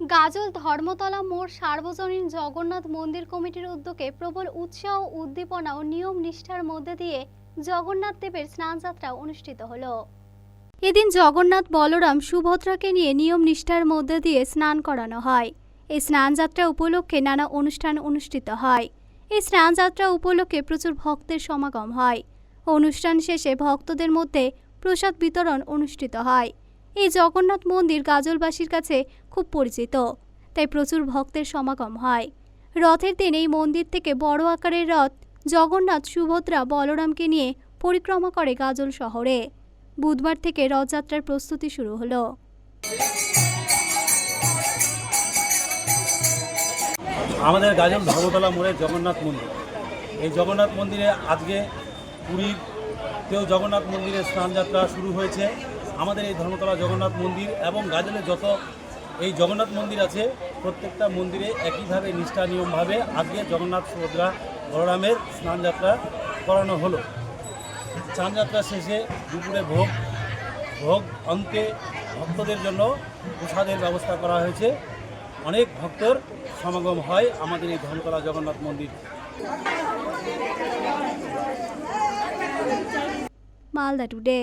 গাজল ধর্মতলা মোড় সার্বজনীন জগন্নাথ মন্দির কমিটির উদ্যোগে প্রবল উৎসাহ, উদ্দীপনা ও নিয়ম নিষ্ঠার মধ্যে দিয়ে জগন্নাথ দেবের স্নানযাত্রা অনুষ্ঠিত হলো। এদিন জগন্নাথ বলরাম সুভদ্রাকে নিয়ে নিয়ম নিষ্ঠার মধ্যে দিয়ে স্নান করানো হয়। এই স্নানযাত্রা উপলক্ষে নানা অনুষ্ঠান অনুষ্ঠিত হয়। এই স্নানযাত্রা উপলক্ষে প্রচুর ভক্তের সমাগম হয়। অনুষ্ঠান শেষে ভক্তদের মধ্যে প্রসাদ বিতরণ অনুষ্ঠিত হয়। এই জগন্নাথ মন্দির গাজলবাসীর কাছে খুব পরিচিত, তাই প্রচুর ভক্তের সমাগম হয়। রথের দিন এই মন্দির থেকে বড় আকারের রথ জগন্নাথ, সুভদ্রা, বলরামকে নিয়ে পরিক্রমা করে গাজল শহরে। বুধবার থেকে রথযাত্রার প্রস্তুতি শুরু হলো। আমাদের গাজল ধর্মতলা মোড়ের জগন্নাথ মন্দির। এই জগন্নাথ মন্দিরে আজকে পুরীতেও জগন্নাথ মন্দিরের স্নানযাত্রা শুরু হয়েছে। আমাদের এই ধর্মতলা জগন্নাথ মন্দির এবং গাজলে যত এই জগন্নাথ মন্দির আছে, প্রত্যেকটা মন্দিরে একইভাবে নিষ্ঠা নিয়মভাবে আজকে জগন্নাথ সুভদ্রা বলরামের স্নানযাত্রা করানো হলো। স্নানযাত্রা শেষে দুপুরে ভোগ ভোগ অন্তে ভক্তদের জন্য প্রসাদের ব্যবস্থা করা হয়েছে। অনেক ভক্তর সমাগম হয় আমাদের এই ধর্মতলা জগন্নাথ মন্দির। মালদা টুডে।